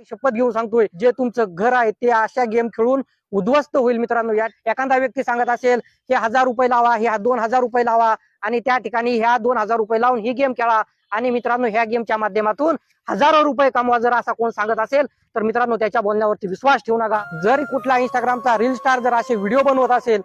आई शपथ घेऊन सांगतोय जे तुमचं घर आहे ते अशा गेम खेळून उद्ध्वस्त होईल मित्रांनो. या एखादा व्यक्ती सांगत असेल हे हजार रुपये लावा ह्या दोन हजार रुपये लावा आणि त्या ठिकाणी ह्या दोन हजार रुपये लावून ही गेम खेळा. आणि मित्रांनो ह्या गेमच्या माध्यमातून हजारो रुपये कमवा जर असा कोण सांगत असेल तर मित्रांनो त्याच्या बोलण्यावरती विश्वास ठेवू नका. जर कुठला इंस्टाग्रामचा रील स्टार जर असे व्हिडिओ बनवत असेल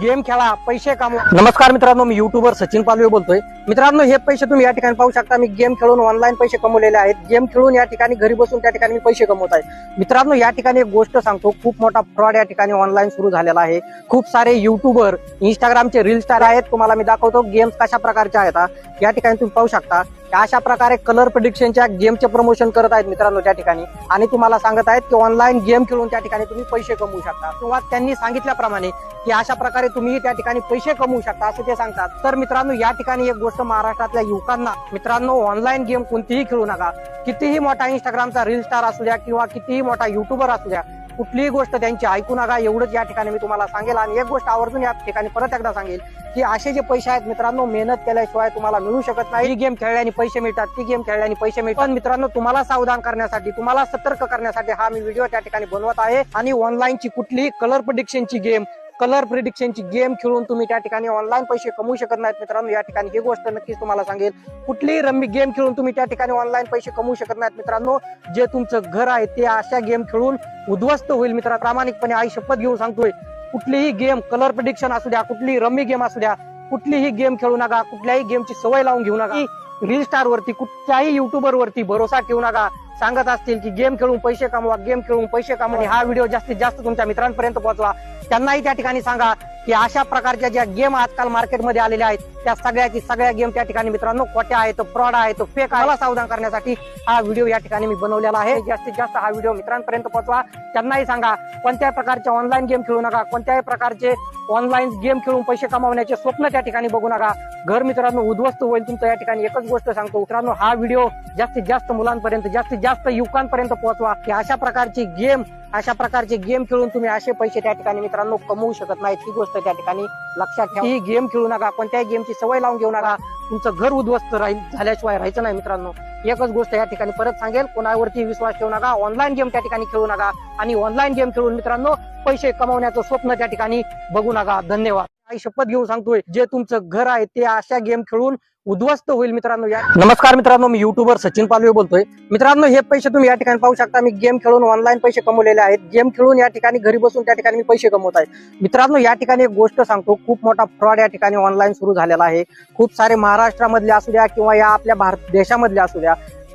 गेम खेळा पैसे कमवा नमस्कार मित्रांनो मी युट्यूबर सचिन पालवे बोलतोय. मित्रांनो हे पैसे तुम्ही या ठिकाणी पाहू शकता. मी गेम खेळून ऑनलाईन पैसे कमवलेले आहेत. गेम खेळून या ठिकाणी घरी बसून त्या ठिकाणी मी पैसे कमवत आहे. मित्रांनो या ठिकाणी एक गोष्ट सांगतो. खूप मोठा फ्रॉड या ठिकाणी ऑनलाईन सुरू झालेला आहे. खूप सारे युट्यूबर इंस्टाग्रामचे रील स्टार आहेत. तुम्हाला मी दाखवतो. गेम्स कशा प्रकारच्या आहेत या ठिकाणी तुम्ही पाहू शकता. अशा प्रकारे कलर प्रिडिक्शनच्या गेमचे प्रमोशन करत आहेत मित्रांनो त्या ठिकाणी. आणि तुम्हाला सांगत आहेत की ऑनलाईन गेम खेळून त्या ठिकाणी तुम्ही पैसे कमवू शकता. किंवा त्यांनी सांगितल्याप्रमाणे की अशा प्रकारे तुम्ही त्या ठिकाणी पैसे कमवू शकता असं ते सांगतात. तर मित्रांनो या ठिकाणी एक गोष्ट महाराष्ट्रातल्या युवकांना मित्रांनो ऑनलाईन गेम कोणतीही खेळू नका. कितीही मोठा इंस्टाग्रामचा रील स्टार असू द्या किंवा कितीही मोठा युट्यूबर असू द्या कुठलीही गोष्ट त्यांची ऐकू नका एवढंच या ठिकाणी मी तुम्हाला सांगेल. आणि एक गोष्ट आवर्जून या ठिकाणी परत एकदा सांगेल की असे जे पैसे आहेत मित्रांनो मेहनत केल्याशिवाय तुम्हाला मिळू शकत नाही. ही गेम खेळल्याने पैसे मिळतात ती गेम खेळल्याने पैसे मिळतात. पण मित्रांनो तुम्हाला सावधान करण्यासाठी तुम्हाला सतर्क करण्यासाठी हा मी व्हिडिओ त्या ठिकाणी बनवत आहे. आणि ऑनलाईनची कुठलीही कलर प्रिडिक्शनची गेम कलर प्रिडिक्शनची गेम खेळून तुम्ही त्या ठिकाणी ऑनलाईन पैसे कमवू शकत नाहीत मित्रांनो. या ठिकाणी ही गोष्ट नक्कीच तुम्हाला सांगेल. कुठलीही रम्मी गेम खेळून तुम्ही त्या ठिकाणी ऑनलाईन पैसे कमवू शकत नाहीत मित्रांनो. जे तुमचं घर आहे ते अशा गेम खेळून उद्ध्वस्त होईल मित्रा प्रामाणिकपणे आई शपथ घेऊन सांगतोय. कुठलीही गेम कलर प्रिडिक्शन असू द्या कुठलीही रम्मी गेम असू द्या कुठलीही गेम खेळू नका कुठल्याही गेमची सवय लावून घेऊ नका. रील स्टार वरती कुठल्याही युट्यूबर वरती भरोसा ठेवू नका. सांगत असतील की गेम खेळून पैसे कमवा गेम खेळून पैसे कमवा हा व्हिडिओ जास्तीत जास्त तुमच्या मित्रांपर्यंत पोहोचवा. त्यांनाही त्या ठिकाणी सांगा. की अशा प्रकारच्या ज्या गेम आजकाल मार्केटमध्ये आलेल्या आहेत त्या सगळ्याची सगळ्या गेम त्या ठिकाणी मित्रांनो खोट्या आहेत फ्रॉड आहेत फेक आहे सावधान करण्यासाठी हा व्हिडिओ या ठिकाणी मी बनवलेला आहे. जास्तीत जास्त हा व्हिडिओ मित्रांपर्यंत पोहोचवा. त्यांनाही सांगा कोणत्याही प्रकारचे ऑनलाईन गेम खेळू नका कोणत्याही प्रकारचे ऑनलाईन गेम खेळून पैसे कमावण्याचे स्वप्न त्या ठिकाणी बघू नका. घर मित्रांनो उद्ध्वस्त होईल तुमचं या ठिकाणी एकच गोष्ट सांगतो. मित्रांनो हा व्हिडिओ जास्तीत जास्त मुलांपर्यंत जास्तीत जास्त युवकांपर्यंत पोहोचवा. की अशा प्रकारची गेम अशा प्रकारचे गेम खेळून तुम्ही असे पैसे त्या ठिकाणी मित्रांनो कमवू शकत नाहीत. ही गोष्ट त्या ठिकाणी लक्षात ठेवा. ही गेम खेळू नका. कोणत्याही गेमची सवय लावून घेऊ नका. तुमचं घर उद्ध्वस्त राहील झाल्याशिवाय राहायचं नाही मित्रांनो. एकच गोष्ट या ठिकाणी परत सांगेल. कोणावरती विश्वास ठेवू नका. ऑनलाईन गेम त्या ठिकाणी खेळू नका. आणि ऑनलाईन गेम खेळून मित्रांनो पैसे कमवण्याचं स्वप्न त्या ठिकाणी बघू नका. धन्यवाद. शपथ घेऊन सांगतोय जे तुमचं घर आहे ते अशा गेम खेळून उद्ध्वस्त होईल मित्रांनो या नमस्कार मित्रांनो मी युट्यूबर सचिन पालवे बोलतोय. मित्रांनो हे पैसे तुम्ही या ठिकाणी पाहू शकता. मी गेम खेळून ऑनलाईन पैसे कमवलेले आहेत. गेम खेळून या ठिकाणी घरी बसून त्या ठिकाणी मी पैसे कमवत आहे. मित्रांनो या ठिकाणी एक गोष्ट सांगतो. खूप मोठा फ्रॉड या ठिकाणी ऑनलाईन सुरू झालेला आहे. खूप सारे महाराष्ट्रामधले असू द्या किंवा या आपल्या भारत देशामधले असू द्या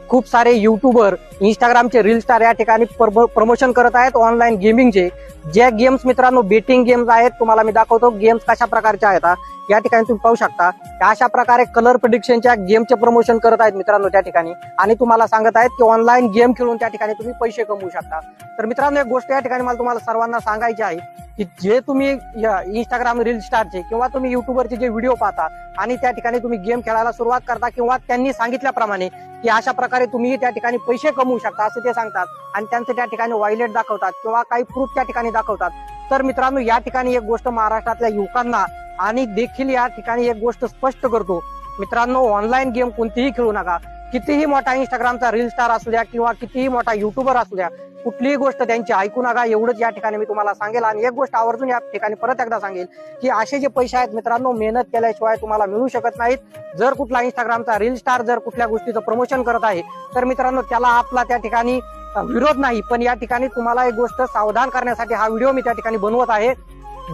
खूप सारे युट्यूबर इंस्टाग्रामचे रील स्टार या ठिकाणी प्रमोशन करत आहेत ऑनलाईन गेमिंगचे ज्या गेम्स मित्रांनो बेटिंग गेम्स आहेत तुम्हाला मी दाखवतो गेम्स कशा प्रकारच्या आहेत या ठिकाणी तुम्ही पाहू शकता. अशा प्रकारे कलर प्रिडिक्शनच्या गेमचे प्रमोशन करत आहेत मित्रांनो त्या ठिकाणी. आणि तुम्हाला सांगत आहेत की ऑनलाईन गेम खेळून त्या ठिकाणी तुम्ही पैसे कमवू शकता. तर मित्रांनो एक गोष्ट या ठिकाणी मला तुम्हाला सर्वांना सांगायची आहे. की जे तुम्ही इंस्टाग्राम रील स्टारचे किंवा तुम्ही युट्यूबरचे जे व्हिडिओ पाहता आणि त्या ठिकाणी तुम्ही गेम खेळायला सुरुवात करता किंवा त्यांनी सांगितल्याप्रमाणे की अशा प्रकारे तुम्ही त्या ठिकाणी पैसे कमवू शकता असं ते सांगतात आणि त्यांचं त्या ठिकाणी वायलेट दाखवतात किंवा काही प्रूफ त्या ठिकाणी दाखवतात. तर मित्रांनो या ठिकाणी एक गोष्ट महाराष्ट्रातल्या युवकांना आणि देखील या ठिकाणी एक गोष्ट स्पष्ट करतो. मित्रांनो ऑनलाईन गेम कोणतीही खेळू नका. कितीही मोठा इंस्टाग्रामचा रील स्टार असू द्या किंवा कितीही मोठा युट्यूबर असू द्या कुठलीही गोष्ट त्यांची ऐकू नका एवढंच या ठिकाणी मी तुम्हाला सांगेल. आणि एक गोष्ट आवर्जून या ठिकाणी परत एकदा सांगेल की असे जे पैसे आहेत मित्रांनो मेहनत केल्याशिवाय तुम्हाला मिळू शकत नाहीत. जर कुठला इंस्टाग्रामचा रील स्टार जर कुठल्या गोष्टीचं प्रमोशन करत आहे तर मित्रांनो त्याला आपला त्या ठिकाणी विरोध नाही. पण या ठिकाणी तुम्हाला एक गोष्ट सावधान करण्यासाठी हा व्हिडिओ मी त्या ठिकाणी बनवत आहे.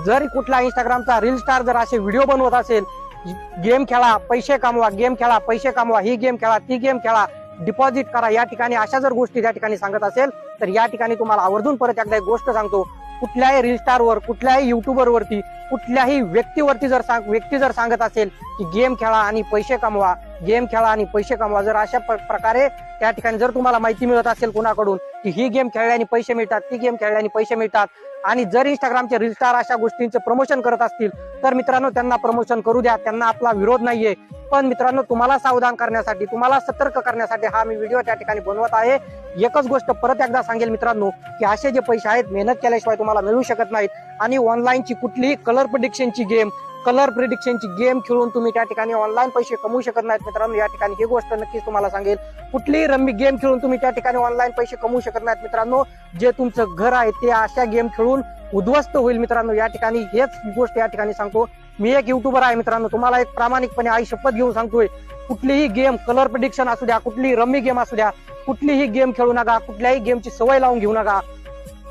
जर कुठला इंस्टाग्रामचा रील स्टार जर असे व्हिडिओ बनवत असेल गेम खेळा पैसे कमवा गेम खेळा पैसे कमवा ही गेम खेळा ती गेम खेळा डिपॉझिट करा या ठिकाणी अशा जर गोष्टी त्या ठिकाणी सांगत असेल तर या ठिकाणी तुम्हाला आवर्जून परत एकदा एक गोष्ट सांगतो. कुठल्याही रील स्टारवर कुठल्याही युट्यूबरवरती कुठल्याही व्यक्तीवरती जर सांग व्यक्ती जर सांगत असेल की गेम खेळा आणि पैसे कमवा गेम खेळा आणि पैसे कमवा जर अशा प्रकारे त्या ठिकाणी जर तुम्हाला माहिती मिळत असेल कुणाकडून की ही गेम खेळल्याने पैसे मिळतात ती गेम खेळल्याने पैसे मिळतात आणि जर इंस्टाग्रामचे रील स्टार अशा गोष्टींचे प्रमोशन करत असतील तर मित्रांनो त्यांना प्रमोशन करू द्या. त्यांना आपला विरोध नाहीये. पण मित्रांनो तुम्हाला सावधान करण्यासाठी तुम्हाला सतर्क करण्यासाठी हा मी व्हिडिओ त्या ठिकाणी बनवत आहे. एकच गोष्ट परत एकदा सांगेल मित्रांनो की असे जे पैसे आहेत मेहनत केल्याशिवाय तुम्हाला मिळू शकत नाहीत. आणि ऑनलाईनची कुठलीही कलर प्रिडिक्शनची गेम कलर प्रिडिक्शनची गेम खेळून तुम्ही त्या ठिकाणी ऑनलाईन पैसे कमवू शकत नाहीत मित्रांनो. या ठिकाणी ही गोष्ट नक्कीच तुम्हाला सांगेल. कुठलीही रम्मी गेम खेळून तुम्ही त्या ठिकाणी ऑनलाईन पैसे कमवू शकत नाहीत मित्रांनो. जे तुमचं घर आहे ते अशा गेम खेळून उद्ध्वस्त होईल मित्रांनो. या ठिकाणी हेच गोष्ट या ठिकाणी सांगतो. मी एक युट्यूबर आहे मित्रांनो. तुम्हाला एक प्रामाणिकपणे आई शपथ घेऊन सांगतोय. कुठलीही गेम कलर प्रिडिक्शन असू द्या कुठलीही रम्मी गेम असू द्या कुठलीही गेम खेळू नका कुठल्याही गेमची सवय लावून घेऊ नका.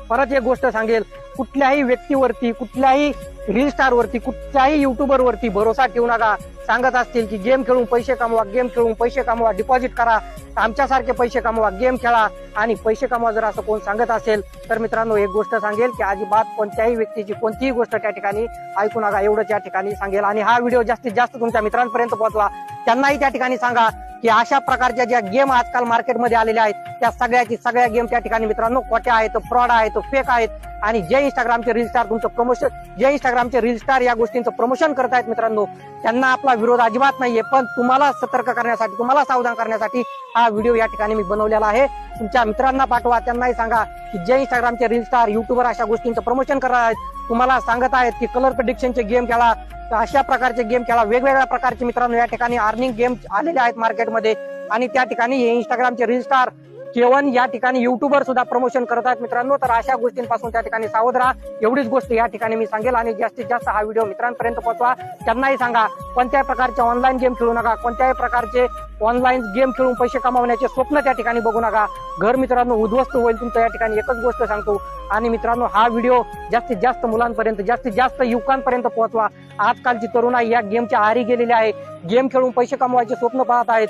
परत एक गोष्ट सांगेल. कुठल्याही व्यक्तीवरती कुठल्याही रील स्टारवरती कुठल्याही युट्यूबरवरती भरोसा ठेवू नका. सांगत असतील की गेम खेळून पैसे कमवा गेम खेळून पैसे कमवा डिपॉझिट करा. आमच्यासारखे पैसे कमवा गेम खेळा. आणि पैसे कमवा जर असं कोण सांगत असेल तर मित्रांनो एक गोष्ट सांगेल की अजिबात कोणत्याही व्यक्तीची कोणतीही गोष्ट त्या ठिकाणी ऐकू नका. एवढं त्या ठिकाणी सांगेल. आणि हा व्हिडिओ जास्तीत जास्त तुमच्या मित्रांपर्यंत पोहोचवा. त्यांनाही त्या ठिकाणी सांगा. की अशा प्रकारच्या ज्या गेम आजकाल मार्केटमध्ये आलेल्या आहेत त्या सगळ्याची सगळ्या गेम त्या ठिकाणी मित्रांनो खोट्या आहेत फ्रॉड आहेत फेक आहेत. आणि जे इंस्टाग्रामचे रील स्टार तुमचं प्रमोशन जे इंस्टाग्रामचे रील स्टार या गोष्टींचं प्रमोशन करतायत मित्रांनो त्यांना आपला विरोध अजिबात नाहीये. पण तुम्हाला सतर्क करण्यासाठी तुम्हाला सावधान करण्यासाठी हा व्हिडिओ या ठिकाणी मी बनवलेला आहे. तुमच्या मित्रांना पाठवा त्यांनाही सांगा की जे इंस्टाग्रामचे रील स्टार युट्यूबर अशा गोष्टींचं प्रमोशन करत आहेत तुम्हाला सांगत आहेत की कलर प्रडिक्शनचे गेम खेळा तर अशा प्रकारचे गेम खेळा. वेगवेगळ्या प्रकारचे मित्रांनो या ठिकाणी अर्निंग गेम आलेले आहेत मार्केटमध्ये आणि त्या ठिकाणी हे इंस्टाग्रामचे रील स्टार केवन या ठिकाणी युट्यूबर सुद्धा प्रमोशन करत आहेत मित्रांनो. तर अशा गोष्टींपासून त्या ठिकाणी सावध राहा. एवढीच गोष्ट या ठिकाणी मी सांगेल आणि जास्तीत जास्त हा व्हिडिओ मित्रांपर्यंत पोहोचवा. त्यांनाही सांगा कोणत्याही प्रकारचे ऑनलाईन गेम खेळू नका कोणत्याही प्रकारचे ऑनलाईन गेम खेळून पैसे कमावण्याचे स्वप्न त्या ठिकाणी बघू नका. घर मित्रांनो उद्ध्वस्त होईल तुमचं या ठिकाणी. एकच गोष्ट सांगतो. आणि मित्रांनो हा व्हिडिओ जास्तीत जास्त मुलांपर्यंत जास्तीत जास्त युवकांपर्यंत पोहोचवा. आजकालची तरुणाई या गेमच्या आहारी गेलेली आहे. गेम खेळून पैसे कमवायचे स्वप्न पाहत आहेत.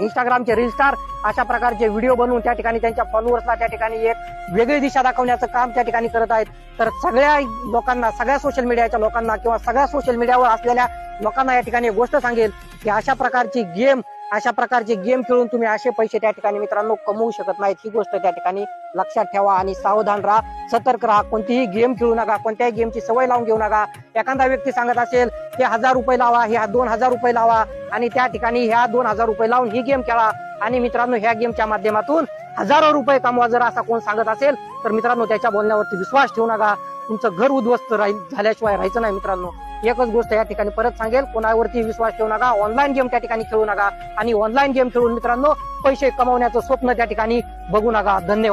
इंस्टाग्रामचे रील स्टार अशा प्रकारचे व्हिडिओ बनवून त्या ठिकाणी त्यांच्या फॉलोअर्सला त्या ठिकाणी एक वेगळी दिशा दाखवण्याचं काम त्या ठिकाणी करत आहेत. तर सगळ्या लोकांना सगळ्या सोशल मीडियाच्या लोकांना किंवा सगळ्या सोशल मीडियावर असलेल्या लोकांना या ठिकाणी एक गोष्ट सांगेल की अशा प्रकारची गेम अशा प्रकारचे गेम खेळून तुम्ही असे पैसे त्या ठिकाणी मित्रांनो कमवू शकत नाहीत. ही गोष्ट त्या ठिकाणी लक्षात ठेवा आणि सावधान राहा. सतर्क राहा. कोणतीही गेम खेळू नका. कोणत्याही गेमची सवय लावून घेऊ नका. एखादा व्यक्ती सांगत असेल हे हजार रुपये लावा ह्या दोन हजार रुपये लावा. आणि त्या ठिकाणी ह्या दोन हजार रुपये लावून ही गेम खेळा. आणि मित्रांनो ह्या गेमच्या माध्यमातून हजारो रुपये कमवा जर असा कोण सांगत असेल तर मित्रांनो त्याच्या बोलण्यावरती विश्वास ठेवू नका. तुमचं घर उद्ध्वस्त राहील. झाल्याशिवाय राहायचं नाही मित्रांनो. एकच गोष्ट या ठिकाणी परत सांगेल कोणावरती विश्वास ठेवू नका ऑनलाईन गेम त्या ठिकाणी खेळू नका आणि ऑनलाईन गेम खेळून मित्रांनो पैसे कमवण्याचं स्वप्न त्या ठिकाणी बघू नका. धन्यवाद.